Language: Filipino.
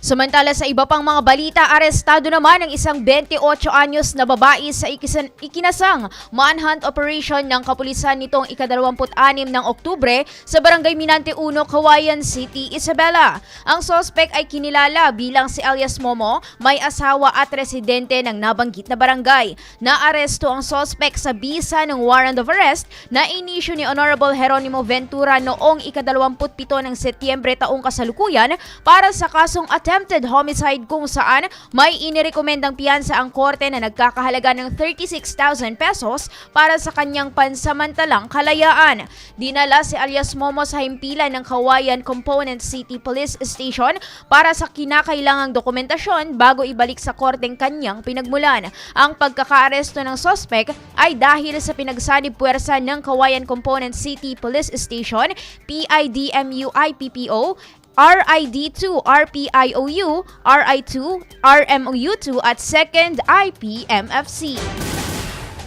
Samantala sa iba pang mga balita, arestado naman ang isang 28 anyos na babae sa ikisan, ikinasang manhunt operation ng kapulisan nitong ika-26 ng Oktubre sa Barangay Minante 1, Kawayan City, Isabela. Ang sospek ay kinilala bilang si alias Momo, may asawa at residente ng nabanggit na barangay. Naaresto ang sospek sa bisa ng warrant of arrest na inisyu ni Honorable Jeronimo Ventura noong ika-27 ng Setyembre taong kasalukuyan para sa kasong attempted homicide kung saan may inirekomendang piyansa ang korte na nagkakahalaga ng 36,000 pesos para sa kanyang pansamantalang kalayaan. Dinala si alias Momo sa himpilan ng Kawayan Component City Police Station para sa kinakailangang dokumentasyon bago ibalik sa korteng kanyang pinagmulan. Ang pagkakaaresto ng sospek ay dahil sa pinagsanib puwersa ng Kawayan Component City Police Station, PIDMU-IPPO, RID2, RPIOU, RI2, RMOU2 at 2nd IPMFC.